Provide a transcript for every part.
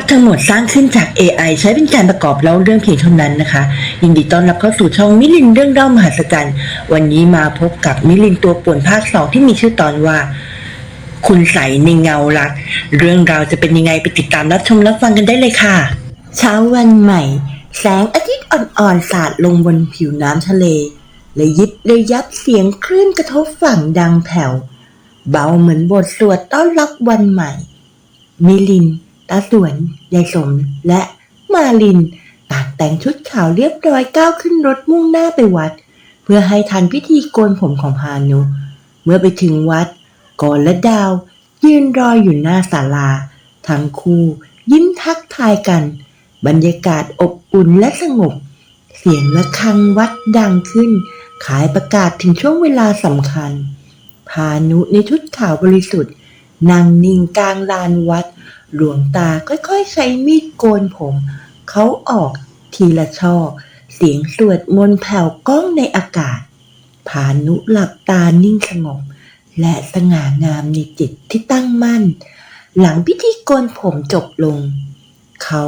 พทั้งหมดสร้างขึ้นจาก AI ใช้เป็นการประกอบเล่าเรื่องเพียงเท่านั้นนะคะ ยินดีต้อนรับเข้าสู่ช่องมิลินเรื่องเล่ามหัศจรรย์ วันนี้มาพบกับมิลินตัวป่วนภาคสองที่มีชื่อตอนว่า คุณใสในเงารัก เรื่องราวจะเป็นยังไงไปติดตามรับชมรับฟังกันได้เลยค่ะ เช้าวันใหม่ แสงอาทิตย์อ่อนๆสาดลงบนผิวน้ำทะเลและยิบเลยยับเสียงคลื่นกระทบฝั่งดังแผ่ว เบาเหมือนบทสวดต้อนรับวันใหม่มิลิน ตาสวนยายสมและมาลิน ต่างแต่งชุดขาวเรียบร้อยก้าวขึ้นรถมุ่งหน้าไปวัด เพื่อให้ทันพิธีโกนผมของพานุ เมื่อไปถึงวัดกอนและดาว ยืนรออยู่หน้าศาลา ทั้งคู่ยิ้มทักทายกัน บรรยากาศอบอุ่นและสงบ เสียงะระฆังวัดดังขึ้น ขายประกาศถึงช่วงเวลาสำคัญ พานุในชุดขาวบริสุทธิ์นั่งนิ่งกลางลานวัด หลวงตาค่อยๆใช้มีดโกนผม เขาออกทีละช่อ เสียงสวดมนต์แผ่วก้องในอากาศพานุหลับตานิ่งสงบ และสง่างามในจิตที่ตั้งมั่น หลังพิธีโกนผมจบลง เขา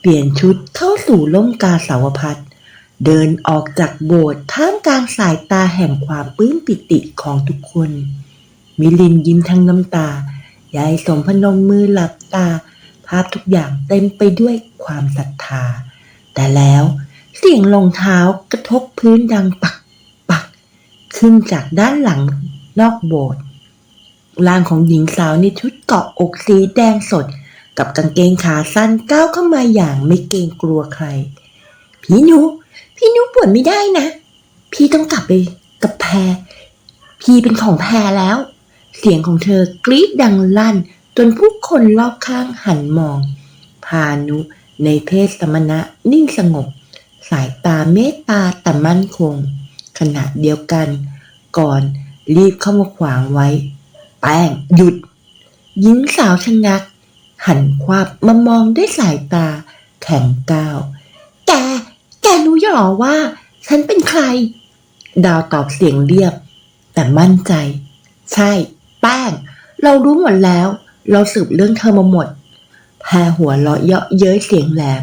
เปลี่ยนชุดเข้าสู่ล่มกาสาวพัดเดินออกจากโบสถ์ท่ามกลางสายตาแห่งความปลื้มปิติของทุกคน มิลินยิ้มทั้งน้ำตา ยายสมพนมมือหลับตา ภาพทุกอย่างเต็มไปด้วยความศรัทธา แต่แล้วเสียงรองเท้ากระทบพื้นดังปักปัก ขึ้นจากด้านหลังนอกโบสถ์ร่างของหญิงสาวในชุดเกาะอกสีแดงสด กับกางเกงขาสั้นก้าวเข้ามาอย่างไม่เกรงกลัวใคร พี่นูพี่นูปวดไม่ได้นะ พี่ต้องกลับไปกับแพร พี่เป็นของแพรแล้ว เสียงของเธอกรี๊ดดังลั่น จนผู้คนรอบข้างหันมอง พานุในเพศสมณะนิ่งสงบ สายตาเมตตาแต่มั่นคง ขณะเดียวกัน ก่อนรีบเข้ามาขวางไว้ แป้งหยุด หญิงสาวชะงัก หันควับมามองด้วยสายตา แข็งก้าว แก แกรู้หรอว่า ฉันเป็นใคร ดาวตอบเสียงเรียบ แต่มั่นใจ ใช่ ป้ง เรารู้หมดแล้ว เราสืบเรื่องเธอมาหมดแพรหัวเราะเยาะเย้ยเสียงแหลม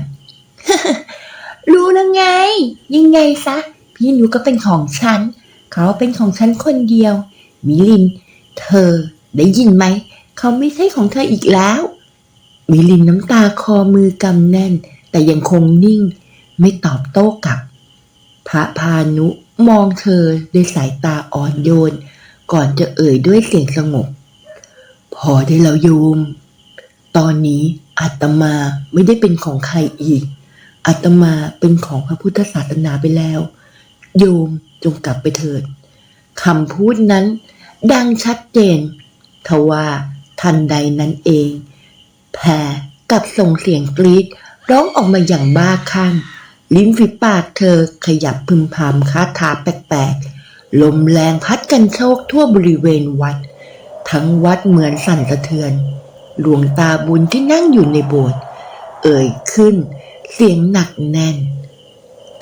รู้นะไง ยังไงซะ พี่นูก็เป็นของฉัน เขาเป็นของฉันคนเดียว มิลิน เธอได้ยินไหม เขาไม่ใช่ของเธออีกแล้ว มิลินน้ำตาคอมือกำแน่น แต่ยังคงนิ่ง ไม่ตอบโต้กลับ พระพานุมองเธอด้วยสายตาอ่อนโยน ก่อนจะเอ่ยด้วยเสียงสงบ พอได้แล้วโยม ตอนนี้อาตมาไม่ได้เป็นของใครอีก อาตมาเป็นของพระพุทธศาสนาไปแล้ว โยมจงกลับไปเถิดคำพูดนั้น ดังชัดเจนทว่าทันใดนั้นเอง แพรกับส่งเสียงกรีดร้องออกมาอย่างบ้าคลั่งลิ้นฝีปากเธอขยับพึมพำคาถาแปลก ลมแรงพัดกันโชกทั่วบริเวณวัด ทั้งวัดเหมือนสั่นสะเทือน หลวงตาบุญที่นั่งอยู่ในโบสถ์เอ่ยขึ้น เสียงหนักแน่น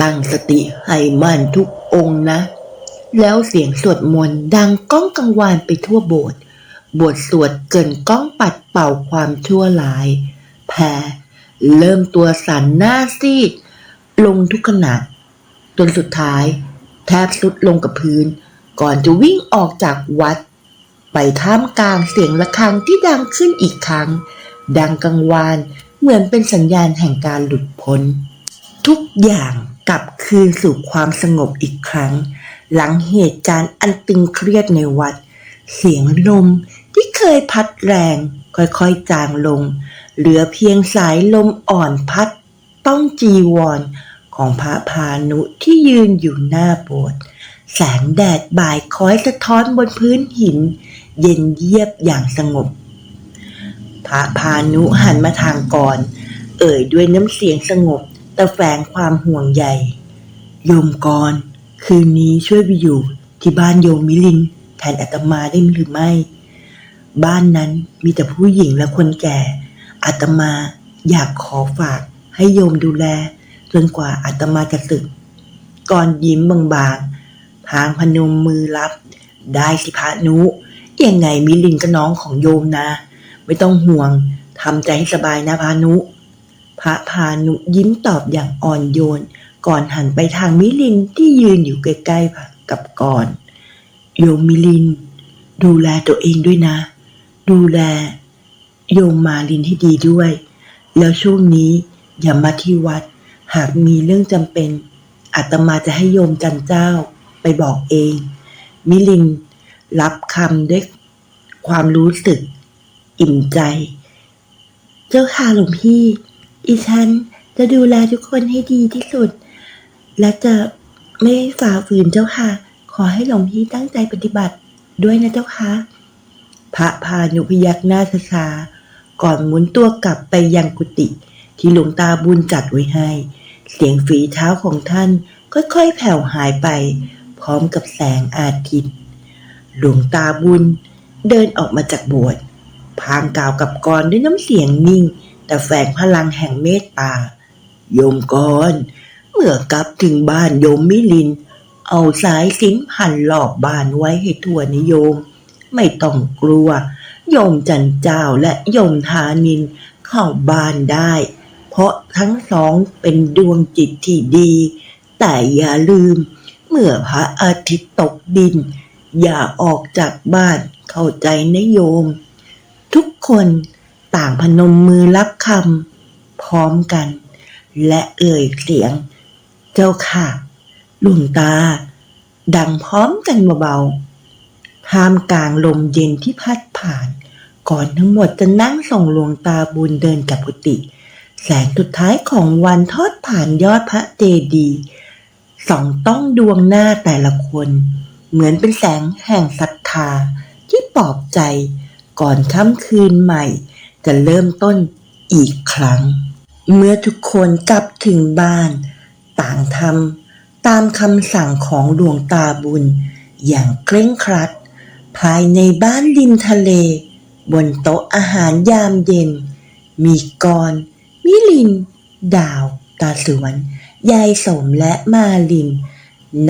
ตั้งสติให้มั่นทุกองค์นะ แล้วเสียงสวดมนต์ดังก้องกังวานไปทั่วโบสถ์บทสวดเกินก้องปัดเป่าความชั่วร้าย แพรเริ่มตัวสั่นหน้าซีด ลงทุกขณะจนสุดท้าย แทบสุดลงกับพื้น ก่อนจะวิ่งออกจากวัด ไปท่ามกลางเสียงะระฆังที่ดังขึ้นอีกครั้ง ดังกังวานเหมือนเป็นสัญญาณแห่งการหลุดพ้น ทุกอย่างกลับคืนสู่ความสงบอีกครั้ง หลังเหตุการณ์อันตึงเครียดในวัด เสียงลมที่เคยพัดแรง ค่อยๆจางลง เหลือเพียงสายลมอ่อนพัด ต้องจีวร ของพระพานุที่ยืนอยู่หน้าโบสถ์แสงแดดบ่ายคอยสะท้อนบนพื้นหิน เย็นเยียบอย่างสงบ พระพานุหันมาทางก่อน เอ่ยด้วยน้ำเสียงสงบ แต่แฝงความห่วงใยโยมกร คืนนี้ช่วยไปอยู่ที่บ้านโยมมิลินแทนอาตมาได้หรือไม่ บ้านนั้นมีแต่ผู้หญิงและคนแก่อาตมาอยากขอฝากให้โยมดูแล จนกว่าอาตมาจะสึก ก่อนยิ้มบางๆพางพนมมือรับ ได้สิพระนุยังไงมิลินก็น้องของโยมนะ ไม่ต้องห่วงทำใจให้สบายนะพานุ พระพานุยิ้มตอบอย่างอ่อนโยน ก่อนหันไปทางมิลินที่ยืนอยู่ใกล้ๆกับก่อน โยมมิลิน ดูแลตัวเองด้วยนะ ดูแล โยมมาลินให้ดีด้วย แล้วช่วงนี้อย่ามาที่วัด หากมีเรื่องจำเป็นอาตมาจะให้โยมจันเจ้าไปบอกเอง มิลินรับคำด้วยความรู้สึก อิ่มใจ เจ้าค่ะหลวงพี่ อีฉันจะดูแลทุกคนให้ดีที่สุด และจะไม่ฝ่าฝืนเจ้าค่ะ ขอให้หลวงพี่ตั้งใจปฏิบัติด้วยนะเจ้าค่ะ พระพานุพยักหน้าช้าก่อนหมุนตัวกลับไปยังกุฏิที่หลวงตาบุญจัดไว้ให้ เสียงฝีเท้าของท่านค่อยๆแผ่วหายไป พร้อมกับแสงอาทิตย์ หลวงตาบุญเดินออกมาจากโบสถ์พางกล่าวกับกรด้วยน้ำเสียงนิ่ง แต่แฝงพลังแห่งเมตตา โยมกรเมื่อกลับถึงบ้านโยมมิลิน เอาสายสินพันรอบบ้านไว้ให้ทั่วนิโยม ไม่ต้องกลัว โยมจันเจ้าและโยมทานินเข้าบ้านได้ เพราะทั้งสองเป็นดวงจิตที่ดี แต่อย่าลืม เมื่อพระอาทิตย์ตกดิน อย่าออกจากบ้านเข้าใจนะโยม ทุกคนต่างพนมมือรับคำพร้อมกัน และเอ่ยเสียง เจ้าค่ะหลวงตา ดังพร้อมกันเบาๆท่ามกลางลมเย็นที่พัดผ่าน ก่อนทั้งหมดจะนั่งส่งหลวงตาบุญเดินกับกุฏิ แสงสุดท้ายของวันทอดผ่านยอดพระเจดีย์ส่องต้องดวงหน้าแต่ละคน เหมือนเป็นแสงแห่งศรัทธาที่ปลอบใจก่อนค่ำคืนใหม่ จะเริ่มต้นอีกครั้ง เมื่อทุกคนกลับถึงบ้าน ต่างทำตามคำสั่งของหลวงตาบุญ อย่างเคร่งครัด ภายในบ้านริมทะเล บนโต๊ะอาหารยามเย็น มีกร มิลิน ดาว ตาสวน ยายสมและมาลิน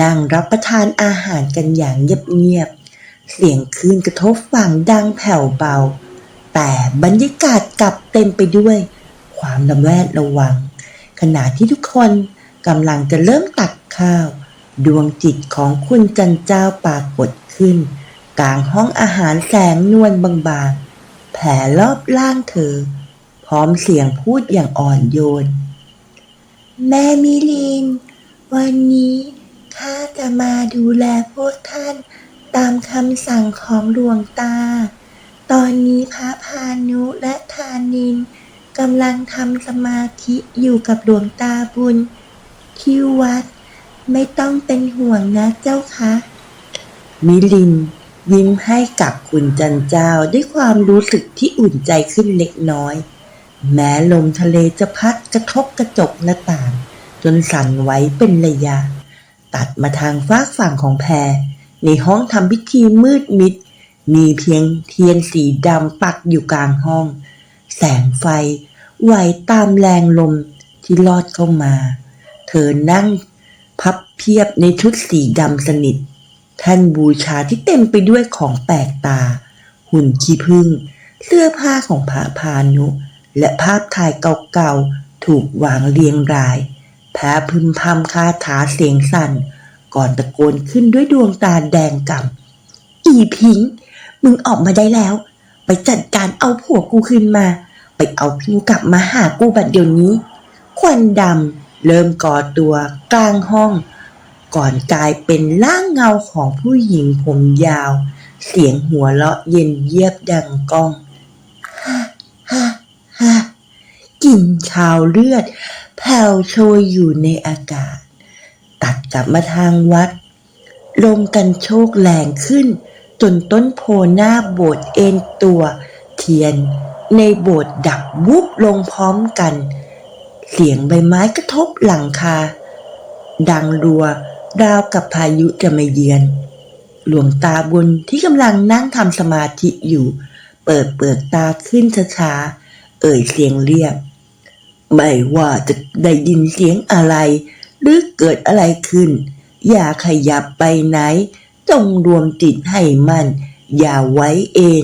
นั่งรับประทานอาหารกันอย่างเงียบๆ เสียงคลื่นกระทบฝั่งดังแผ่วเบา แต่บรรยากาศกลับเต็มไปด้วย ความระแวดระวัง ขณะที่ทุกคนกำลังจะเริ่มตักข้าว ดวงจิตของคุณจันเจ้าปรากฏขึ้น กลางห้องอาหารแสงนวลบางๆ แผ่รอบล่างเธอ ร้อมเสียงพูดอย่างอ่อนโยน แม่มิลิน วันนี้ข้าจะมาดูแลพวกท่านตามคำสั่งของหลวงตา ตอนนี้พระพานุและทานินกำลังทำสมาธิอยู่กับหลวงตาบุญ ที่วัดไม่ต้องเป็นห่วงนะเจ้าคะ มิลิน ยิ้มให้กับคุณจันเจ้าด้วยความรู้สึกที่อุ่นใจขึ้นเล็กน้อย แม้ลมทะเลจะพัดกระทบกระจกหน้าต่าง จนสั่นไหวเป็นระยะ ตัดมาทางฟากฝั่งของแพร ในห้องทำพิธีมืดมิด มีเพียงเทียนสีดำปักอยู่กลางห้อง แสงไฟไหวตามแรงลมที่ลอดเข้ามา เธอนั่งพับเพียบในชุดสีดำสนิท ท่านบูชาที่เต็มไปด้วยของแปลกตา หุ่นขี้ผึ้งเสื้อผ้าของพระพานุ และภาพถ่ายเก่าๆ ถูกวางเรียงราย แพ้พึมพำคาถาเสียงสั่น ก่อนตะโกนขึ้นด้วยดวงตาแดงก่ำอีพิง มึงออกมาได้แล้ว ไปจัดการเอาผัวกูคืนมา ไปเอาพิงค์กลับมาหากูบัดเดี๋ยวนี้ ควันดำเริ่มก่อตัวกลางห้อง ก่อนกลายเป็นร่างเงาของผู้หญิงผมยาว เสียงหัวเราะเย็นเยียบดังก้อง ฮ่าฮ่าฮ่าก ลิ่นคาวเลือดแผ่วโชยอยู่ในอากาศ ตัดกลับมาทางวัด ลมกันโชกแรงขึ้น จนต้นโพหน้าโบสถ์เอ็นตัว เทียน ในโบสถ์ดับวุบลงพร้อมกัน เสียงใบไม้กระทบหลังคา ดังรัวราวกับพายุจะมาเยือน หลวงตาบุญที่กำลังนั่งทำสมาธิอยู่ เปิดเปิดตาขึ้นช้าๆเอ่ยเสียงเรียก ไม่ว่าจะได้ยินเสียงอะไร หรือเกิดอะไรขึ้น อย่าขยับไปไหน จงรวมจิตให้มัน่น อย่าไว้เอง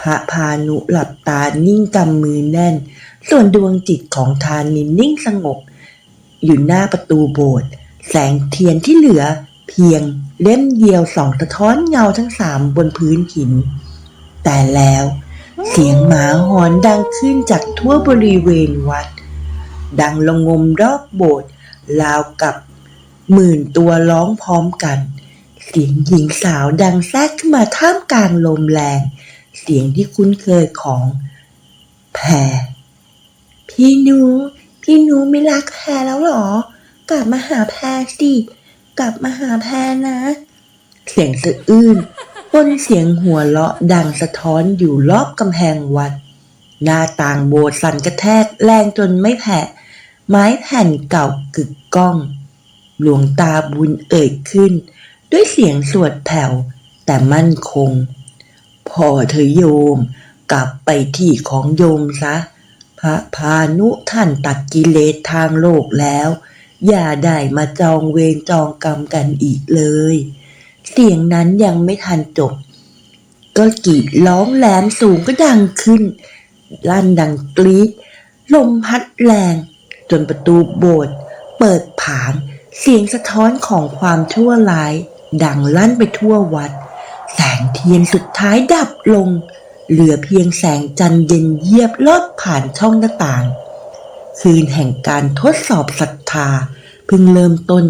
พระพานุหลับตานิ่งกำมือแน่น ส่วนดวงจิตของทานินนิ่งสงบ อยู่หน้าประตูโบสถ์แสงเทียนที่เหลือ เพียงเล่มเดียวส่องสะท้อนเงาทั้งสามบนพื้นหิน แต่แล้ว เสียงหมาหอนดังขึ้นจากทั่วบริเวณวัด ดังละงมรอบโบสถ์ราวกับ หมื่นตัวร้องพร้อมกัน เสียงหญิงสาวดังแทรกขึ้นมาท่ามกลางลมแรง เสียงที่คุ้นเคยของแพรพี่นูพี่นูไม่รักแพรแล้วหรอ กลับมาหาแพรสิ กลับมาหาแพรนะ เสียงสะอื้น นเสียงหัวเราะดังสะท้อนอยู่รอบกำแพงวัด หน้าต่างโบสถ์สั่นกระแทกแรงจนไม่แผ่ไม้แผ่นเก่ากึกก้อง หลวงตาบุญเอ่ยขึ้น ด้วยเสียงสวดแผ่ว แต่มั่นคง พอเธอโยม กลับไปที่ของโยมซะ พระพานุท่านตัดกิเลสทางโลกแล้ว อย่าได้มาจองเวรจองกรรมกันอีกเลย เสียงนั้นยังไม่ทันจบ ก็กรีดร้องแหลมสูงก็ดังขึ้น ลั่นดังกรีดลมพัดแรง จนประตูโบสถ์เปิดผาง เสียงสะท้อนของความชั่วร้าย ดังลั่นไปทั่ววัด แสงเทียนสุดท้ายดับลง เหลือเพียงแสงจันทร์เย็นเยียบลอดผ่านช่องหน้าต่าง คืนแห่งการทดสอบศรัทธาเพิ่งเริ่มต้น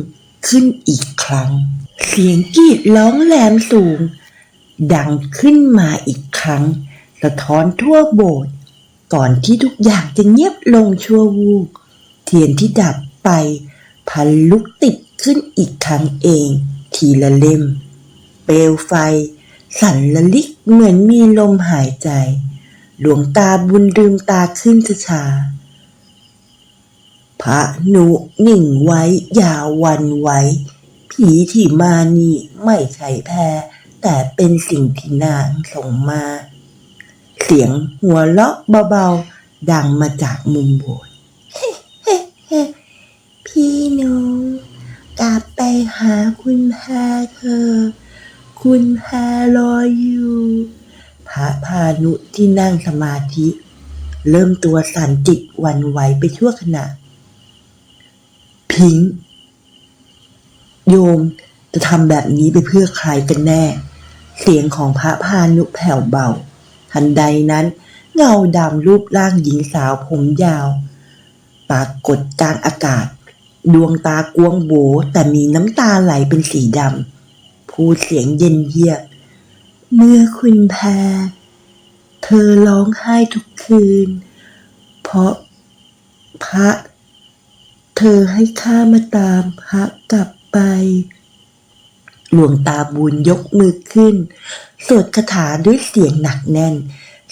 ขึ้นอีกครั้ง เสียงกรีดร้องแหลมสูง ดังขึ้นมาอีกครั้ง สะท้อนทั่วโบสถ์ก่อนที่ทุกอย่างจะเงียบลงชั่ววูบเทียนที่ดับไป พันลุกติดขึ้นอีกครั้งเอง ทีละเล่ม เปลวไฟ สั่นละลิกเหมือนมีลมหายใจ หลวงตาบุญลืมตาขึ้นช้าๆ พระนุนิ่งไว้อย่าวันไหวผีที่มานี่ไม่ใช่แพรแต่เป็นสิ่งที่นางส่งมา เสียงหัวเราะเบาๆ ดังมาจากมุมโบสถ์พี่หนูกลับไปหาคุณแพรเธอ คุณแพรรออยู่ พระพานุที่นั่งสมาธิ เริ่มตัวสั่นจิตวันไหวไปชั่วขณะ พิงโยมจะทำแบบนี้ไปเพื่อใครกันแน่ เสียงของพระพานุแผ่วเบา ทันใดนั้น เงาดำรูปร่างหญิงสาวผมยาว ปรากฏกลางอากาศ ดวงตากวงโบแต่มีน้ำตาไหลเป็นสีดำพูดเสียงเย็นเยียบ เมื่อคุณแพรเธอร้องไห้ทุกคืน เพราะพระ เธอให้ข้ามาตามพระกลับไป หลวงตาบุญยกมือขึ้น สวดคาถาด้วยเสียงหนักแน่น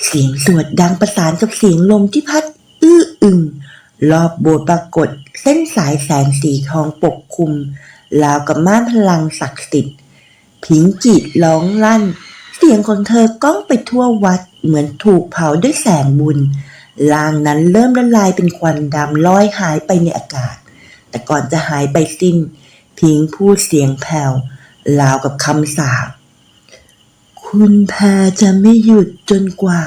เสียงสวดดังประสานกับเสียงลมที่พัด อื้ออึงรอบโบสถ์ปรากฏเส้นสายแสงสีทองปกคลุมราวกับม่านพลังศักดิ์สิทธิ์ผิงจิตร้องลั่น เสียงของเธอก้องไปทั่ววัดเหมือนถูกเผาด้วยแสงบุญ ลางนั้นเริ่มละลายเป็นควันดำลอยหายไปในอากาศ แต่ก่อนจะหายไปสิ้น พิงพูดเสียงแผ่วราวกับคำสาปคุณแพรจะไม่หยุดจนกว่า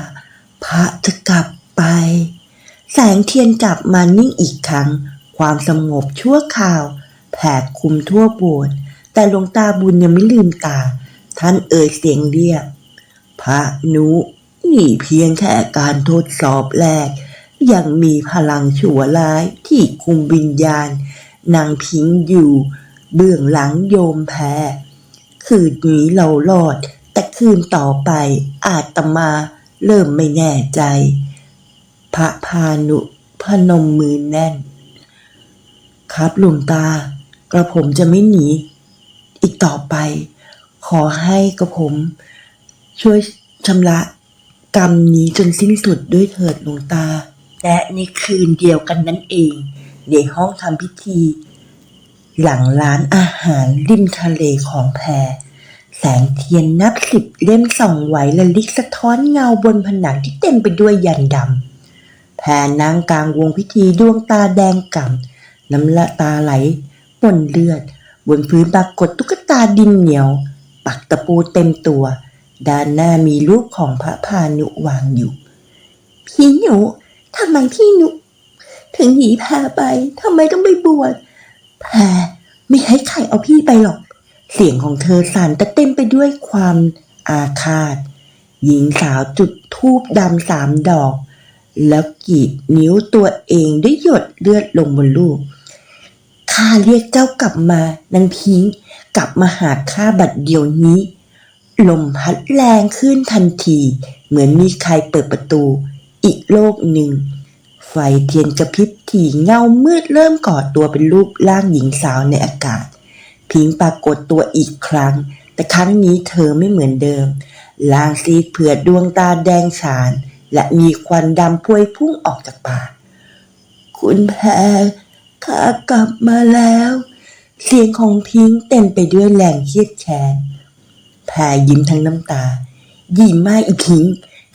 พระจะกลับไป แสงเทียนกลับมานิ่งอีกครั้ง ความสงบชั่วคราวแผ่คุมทั่วโบสถ์แต่หลวงตาบุญยังไม่ลืมตา ท่านเอ่ยเสียงเรียก พระนุ นี่เพียงแค่การทดสอบแรก ยังมีพลังชั่วร้ายที่คุมวิญญาณ นางพิงอยู่ เบื้องหลังโยมแพ้ คืนนี้เรารอด แต่คืนต่อไปอาตมาเริ่มไม่แน่ใจ พระพานุพนมมือแน่น ครับหลวงตากระผมจะไม่หนี อีกต่อไป ขอให้กระผมช่วยชำระ กรรมนี้จนสิ้นสุดด้วยเถิดหลวงตา และในคืนเดียวกันนั่นเองในห้องทำพิธี หลังร้านอาหารริมทะเลของแพรแสงเทียนนับสิบเล่มส่องไหวและลิกสะท้อนเงาบนผนังที่เต็มไปด้วยยันดำแพรนั่งกลางวงพิธีดวงตาแดงก่ำน้ำละตาไหลปนเลือด บนพื้นปรากฏตุ๊กตาดินเหนียว ปักตะปูเต็มตัว ด้านหน้ามีรูปของพระพานุวางอยู่ พี่หนูทำไมพี่หนุถึงหนีพรไปทำไมต้องไปบวชแพรไม่ให้ใครเอาพี่ไปหรอก เสียงของเธอสั่นแต่เต็มไปด้วยความอาฆาต หญิงสาวจุดธูปดำสามดอก แล้วกรีดนิ้วตัวเองด้วยหยดเลือดลงบนลูกข้าเรียกเจ้ากลับมานางพิงกลับมาหาข้าบัดเดี๋ยวนี้ ลมพัดแรงขึ้นทันที เหมือนมีใครเปิดประตู อีกโลกหนึ่ง ไฟเทียนกระพริบถี่เงามืดเริ่มก่อตัวเป็นรูปร่างหญิงสาวในอากาศ พิงปรากฏตัวอีกครั้ง แต่ครั้งนี้เธอไม่เหมือนเดิมลางซีเผือดดวงตาแดงฉาน และมีควันดำพวยพุ่งออกจากปากคุณแพรข้ากลับมาแล้ว เสียงของพิงเต็มไปด้วยแรงเครียดแค้น แพรยิ้มทั้งน้ำตา ยิ้มมากอีกพิง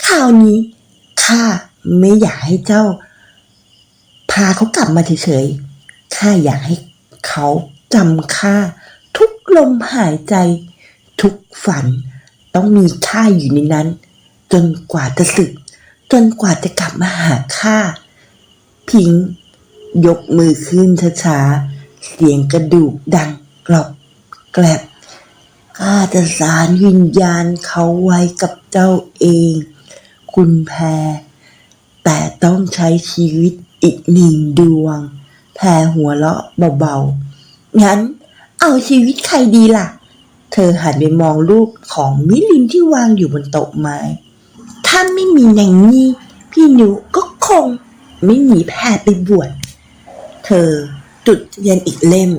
คราวนี้ข้าไม่อยากให้เจ้า พาเขากลับมาเฉยๆข้าอยากให้เขาจำข้าทุกลมหายใจ ทุกฝันต้องมีข้าอยู่ในนั้น จนกว่าจะสึก จนกว่าจะกลับมาหาข้าพิง ยกมือขึ้นช้าๆเสียงกระดูกดังกรอบแกลบ ข้าจะสารวิญญาณเขาไว้กับเจ้าเอง คุณแพร แต่ต้องใช้ชีวิตอีกหนึ่งดวง แพรหัวเราะเบาๆ งั้นเอาชีวิตใครดีล่ะ เธอหันไปมองรูปของมิลินที่วางอยู่บนโต๊ะไม้ ถ้าไม่มีนางนี่พี่หนูก็คงไม่หนีแพรไปบวช เธอจุดเทียนอีกเล่ม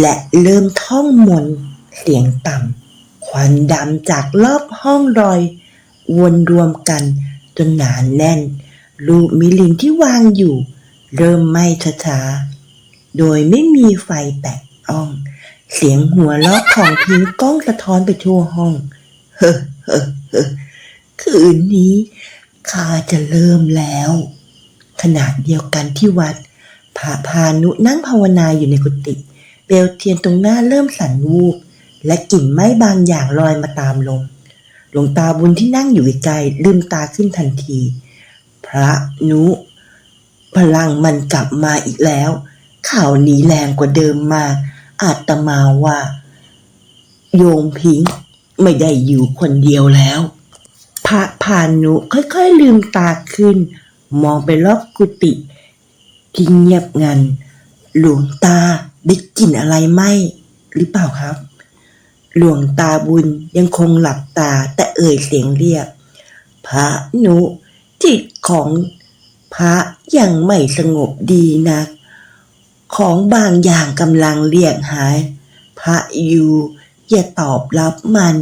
และเริ่มท่องมนต์ เสียงต่ำควันดำจากรอบห้องรอย วนรวมกันจนหนานแน่น รูปมิลินที่วางอยู่ เริ่มไหม้ช้าๆ โดยไม่มีไฟแตะต้อง เสียงหัวเราะของพิงก้องสะท้อนไปทั่วห้อง เฮ้อเฮ้อเฮ้อคืนนี้ข้าจะเริ่มแล้ว ขณะเดียวกันที่วัดพระพานุนั่งภาวนาอยู่ในกุฏิเปลวเทียนตรงหน้าเริ่มสั่นวูบ และกลิ่นไม้บางอย่างลอยมาตามลมหลวงตาบุญที่นั่งอยู่ไกลลืมตาขึ้นทันที พระนุ พลังมันกลับมาอีกแล้ว ข่าวนี้แรงกว่าเดิมมา อาตมาว่า โยมพิงไม่ได้อยู่คนเดียวแล้ว พระพานุค่อยๆลืมตาขึ้น มองไปรอบกุฏิที่เงียบงัน หลวงตาได้กลิ่นอะไรไหมหรือเปล่าครับ หลวงตาบุญยังคงหลับตาแต่เอ่ยเสียงเรียก พระนุ จิตของพระยังไม่สงบดีนัก ของบางอย่างกำลังเรียกหาย พระอยู่อย่าตอบรับมัน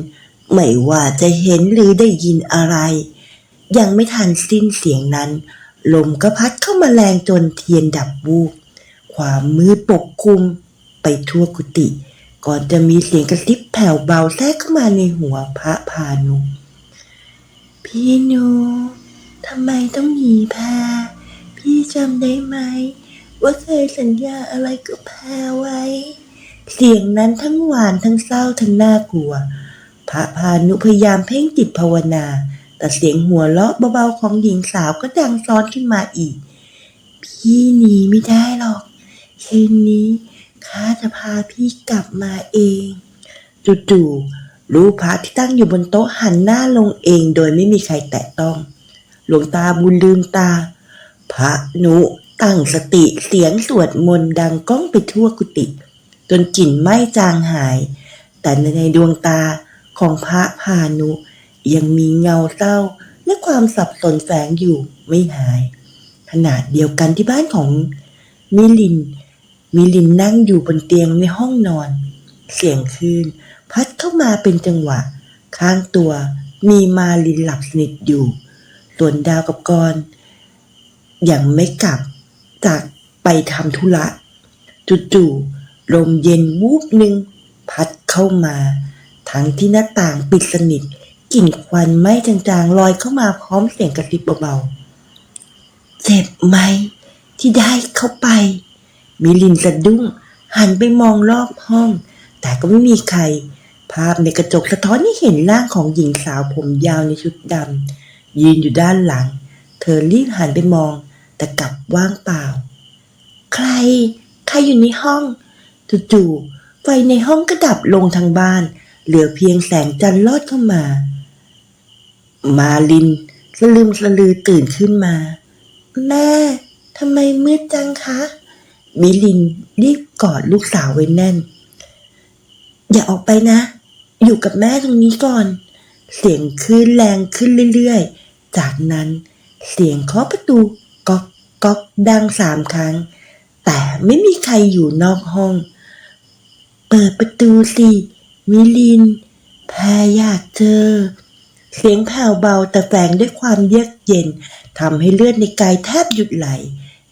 ไม่ว่าจะเห็นหรือได้ยินอะไร ยังไม่ทันสิ้นเสียงนั้น ลมก็พัดเข้ามาแรงจนเทียนดับวูบความมืดปกคลุมไปทั่วกุฏิ ก่อนจะมีเสียงกระซิบแผ่วเบาแทรกเข้ามาในหัวพระพานุ พี่หนูทำไมต้องหนีแพรพี่จำได้ไหม ว่าเคยสัญญาอะไรกับแพรไว้ เสียงนั้นทั้งหวานทั้งเศร้าทั้งน่ากลัว พระพานุพยายามเพ่งจิตภาวนา แต่เสียงหัวเราะเบาๆของหญิงสาวก็ดังซ้อนขึ้นมาอีก พี่หนีไม่ได้หรอก คืนนี้ ข้าจะพาพี่กลับมาเองจู่ๆรูปพระที่ตั้งอยู่บนโต๊ะหันหน้าลงเองโดยไม่มีใครแตะต้อง หลวงตาบุญลืมตา พระนุตั้งสติเสียงสวดมนต์ดังก้องไปทั่วกุฏิจนกลิ่นไหม้จางหาย แต่ในดวงตาของพระพานุ ยังมีเงาเศร้าและความสับสนแฝงอยู่ไม่หาย ขนาดเดียวกันที่บ้านของมิลิน มิลินนั่งอยู่บนเตียงในห้องนอน เสียงคลื่นพัดเข้ามาเป็นจังหวะ ข้างตัวมีมาลินหลับสนิทอยู่ ส่วนดาวกับกรยังไม่กลับจากไปทำธุระจู่ๆลมเย็นวูบหนึ่งพัดเข้ามา ทั้งที่หน้าต่างปิดสนิทกลิ่นควันไหม้จางๆลอยเข้ามาพร้อมเสียงกระซิบเบาๆ เจ็บไหมที่ได้เข้าไป มิลินสะดุ้ง หันไปมองรอบห้อง แต่ก็ไม่มีใคร ภาพในกระจกสะท้อนให้เห็นร่างของหญิงสาวผมยาวในชุดดำยืนอยู่ด้านหลัง เธอรีบหันไปมอง แต่กลับว่างเปล่า ใคร ใครอยู่ในห้องจู่ๆไฟในห้องก็ดับลงทางบ้าน เหลือเพียงแสงจันทร์ลอดเข้ามา มาลินสลืมสลือตื่นขึ้นมา แม่ทำไมมืดจังคะ มิลินรีบกอดลูกสาวไว้แน่น อย่าออกไปนะ อยู่กับแม่ตรงนี้ก่อน เสียงคลื่นแรงขึ้นเรื่อยๆ จากนั้นเสียงเคาะประตูก๊อกก๊อกดังสามครั้ง แต่ไม่มีใครอยู่นอกห้อง เปิดประตูสิมิลินแพรอยากเจอ เสียงแผ่วเบาแต่แฝงด้วยความเยือกเย็นทำให้เลือดในกายแทบหยุดไหล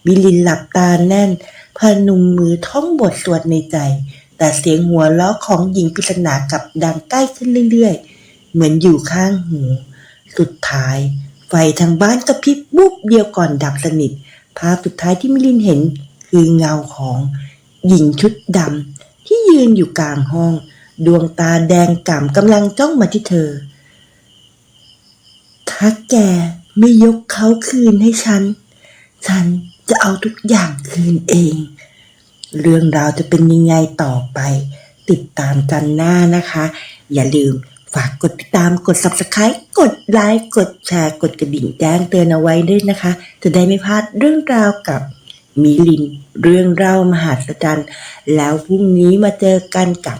มิลินหลับตาแน่น พนุมมือท่องบทสวดในใจ แต่เสียงหัวเราะของหญิงปริศนากับดังใกล้ขึ้นเรื่อยๆ เหมือนอยู่ข้างหู สุดท้าย ไฟทางบ้านกระพริบบุบเดียวก่อนดับสนิท ภาพสุดท้ายที่มิลินเห็นคือเงาของหญิงชุดดำที่ยืนอยู่กลางห้อง ดวงตาแดงก่ำกำลังจ้องมาที่เธอ ถ้าแกไม่ยกเขาคืนให้ฉัน ฉัน จะเอาทุกอย่างคืนเอง เรื่องราวจะเป็นยังไงต่อไป ติดตามกันหน้านะคะ อย่าลืมฝากกดติดตามกด subscribe กดไลค์กดแชร์กดกระดิ่งแจ้งเตือนเอาไว้ด้วยนะคะ จะได้ไม่พลาดเรื่องราวกับมิลิน เรื่องเล่ามหาศจรรย์แล้วพรุ่งนี้มาเจอกันกับ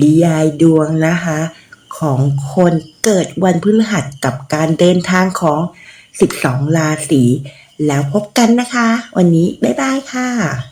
นิยายดวงนะคะ ของคนเกิดวันพฤหัสกับการเดินทางของ 12 ราศี แล้วพบกันนะคะ วันนี้บ๊ายบายค่ะ